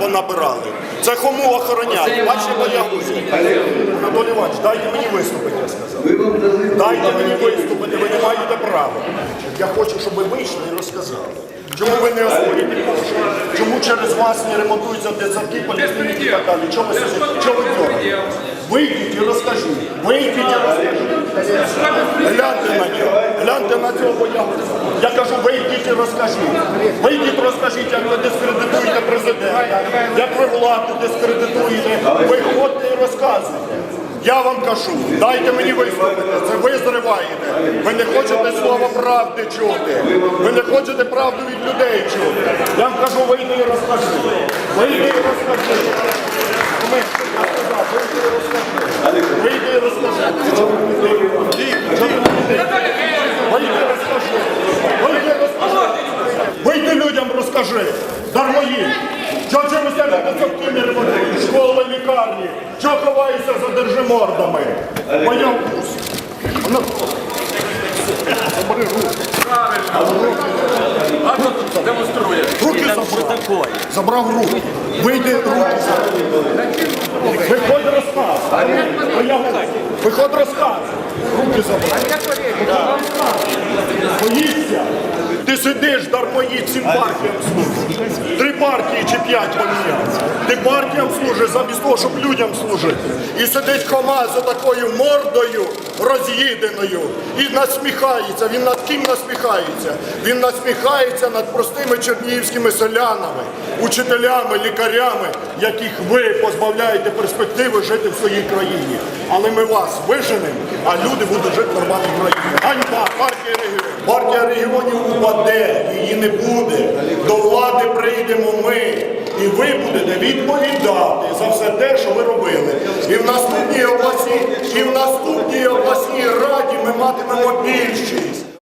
понабирали. Це кому охороняти? Ваші боягузі. Анатолій Іванович, дайте мені виступити, я сказав. Дайте мені виступити, ви не маєте права. Я хочу, щоб ви вийшли і розказали. Чому ви не освоїте кошти? Чому через вас не ремонтуються дитсадки, поліклініки і так далі? Чому ви сидите? Чого ви дьоргаєте? Вийдіть і розкажіть. Вийдіть і розкажіть. Гляньте на нього. Гляньте на цього боягуза. Я кажу, вийдіть і розкажіть. Вийдіть, розкажіть, як ви дискредитуєте президента, як ви владу дискредитуєте. Виходьте і розказуєте. Я вам кажу, дайте мені виступити. Це ви зриваєте. Ви не хочете слова правди чути. Ви не хочете правду від людей чути. Я вам кажу, вийди і розкажи. Вийди і розкажи. Ми- я сказав, Вийди і розкажи. Вийди і розкажи. Вийди і розкажи. Вийди і розкажи. Вийди людям розкажи. Дармої. Що через тебе дитсадки не ремонтують? Школи, лікарні. Чого ховаєшся за держимордами? Вкус. Вона- Забери руки. А тут демонструє. Руки забрав. Забрав руки. Вийди руки. Виходь розказ. Виходь розказ. Руки забрав. Боїшся? Ти сидиш, дармоїд, цим партіям служиш. Три партії п'ять поміняв. Ти партіям служиш замість того, щоб людям служити. І сидить хома за такою мордою роз'їденою і насміхається. Він над ким насміхається? Він насміхається над простими чернігівськими селянами, учителями, лікарями, яких ви позбавляєте перспективи жити в своїй країні. Але ми вас виженемо, а люди будуть жити в нормальній країні. Ганьба, партія регіонів. Партія регіонів упаде, її не буде. До влади прийдемо ми і ви будете відповідати за все те, що ви робили. І в наступній обласній, і в наступній обласній раді ми матимемо більшість.